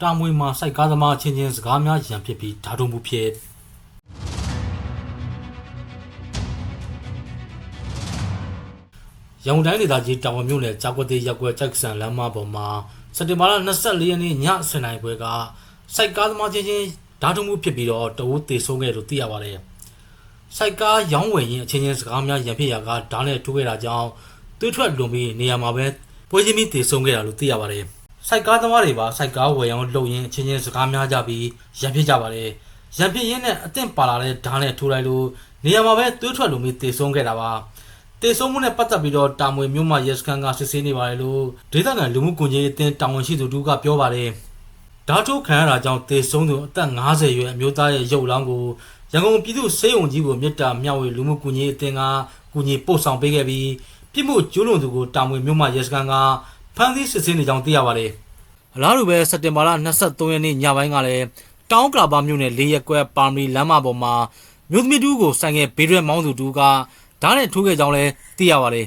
တာမွေမှာစိုက်ကားသမားချင်းချင်းစကားများရန်ဖြစ်ပြီးဓာတုံမှုဖြစ်ရန်ကုန်တိုင်းဒေသကြီးတာဝန်မြို့နယ်ကြာကွက်သေးရက်ကွက်ကြိုက်ဆန်လမ်းမပေါ်မှာစက်တင်ဘာလ24ရက်နေ့ည10:00နာရီခွဲကစိုက်ကားသမားချင်းချင်းဓာတုံမှုဖြစ်ပြီးတော့တဝူးတေဆုံးခဲ့လို့သိရပါတယ်။စိုက်ကားရောင်းဝယ်ရင်အချင်းချင်းစကားများရန်ဖြစ်ရာကဓာတ်နဲ့ထိုးခဲ့တာကြောင့်သွေးထွက်လွန်ပြီးနေရာမှာပဲပွဲချင်းပြီးတေဆုံးခဲ့တာလို့သိရပါတယ်။ စိုက်ကားသမားတွေပါစိုက်ကားဝယ်ရောင်းလုပ်ရင်အချင်းချင်းစကားများကြပြီးရန်ဖြစ်ကြပါတယ်။ရန်ဖြစ်ရင်းနဲ့အသင့်ပါလာတဲ့ဓာတ်နဲ့ထိုးလိုက်လို့နေရာမှာပဲသွေးထွက်လွန်ပြီးတေဆုံးခဲ့တာပါ။တေဆုံးမှုနဲ့ပတ်သက်ပြီးတော့တာမွေမြို့မှာရဲစခန်းကစစ်ဆေးနေပါတယ်လို့ဒေသခံလူမှုကွန်ရက်အသင်းတာဝန်ရှိသူတူကပြောပါတယ်။ဓာတ်ထုတ်ခံရတာကြောင့်တေဆုံးသူအသက်50ရွယ်အမျိုးသားရဲ့ရုပ်လောင်းကိုရန်ကုန်ပြည်သူ့စေယုံကြီးကိုမြစ်တာမြောက်ဝေလူမှုကွန်ရက်အသင်းကကူညီပို့ဆောင်ပေးခဲ့ပြီးပြည်မှုကျူးလွန်သူကိုတာမွေမြို့မှာရဲစခန်းကဖမ်းဆီးစစ်ဆေးနေကြောင်းသိရပါတယ်။ အလားတူပဲစက်တင်ဘာလ23ရက်နေ့ညပိုင်းကလည်းတောင်းကလာပါမြို့နယ်၄ရက်ကွက်ပါမီလမ်းမပေါ်မှာမြို့သမီးတူကိုဆိုင်ငယ်ဘေးရွက်မောင်းသူတူကဓာတ်နဲ့ထိုးခဲ့ကြောင်းလည်းသိရပါတယ်